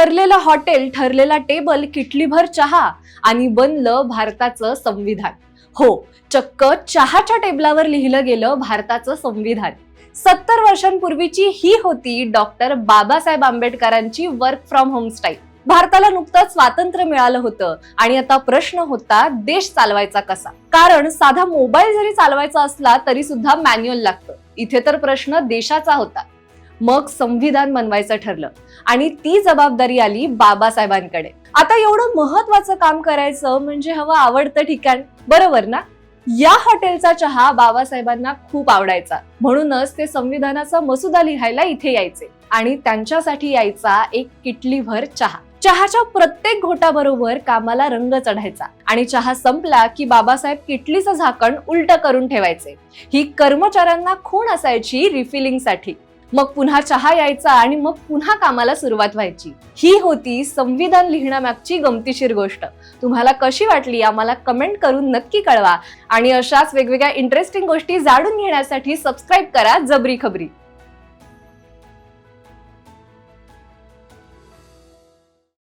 ठरलेलं हॉटेल ठरलेला टेबल किटलीभर चहा आणि बनलं भारताचं संविधान. हो चक्क चहाच्या टेबलावर लिहिलं गेलं भारताचं संविधान. सत्तर वर्षांपूर्वीची ही होती डॉक्टर बाबासाहेब आंबेडकरांची वर्क फ्रॉम होम स्टाईल भारताला नुकतंच स्वातंत्र्य मिळालं होतं आणि आता प्रश्न होता देश चालवायचा कसा? कारण साधा मोबाईल जरी चालवायचा असला तरी सुद्धा मॅन्युअल लागतं. इथे तर प्रश्न देशाचा होता. मग संविधान बनवायचं ठरलं. आणि ती जबाबदारी आली बाबासाहेबांकडे. आता एवढं महत्वाचं काम करायचं म्हणजे हवं आवडतं ठिकाण. बरोबर ना? या हॉटेलचा चहा बाबासाहेबांना खूप आवडायचा. म्हणूनच ते संविधानाचा मसुदा लिहायला इथे यायचे. आणि त्यांच्यासाठी यायचा एक किटलीभर चहा. चहाच्या प्रत्येक घोटाबरोबर कामाला रंग चढायचा. आणि चहा संपला की बाबासाहेब किटलीचं झाकण उलट करून ठेवायचे. ही कर्मचाऱ्यांना खूण असायची रिफिलिंगसाठी. मग पुन्हा चहा यायचा आणि मग पुन्हा कामाला सुरुवात व्हायची. ही होती संविधान लिहिण्यामागची गमतीशीर गोष्ट. तुम्हाला कशी वाटली आम्हाला कमेंट करून नक्की कळवा. आणि अशाच वेगवेगळ्या इंटरेस्टिंग गोष्टी जाणून घेण्यासाठी सबस्क्राईब करा जबरी खबरी.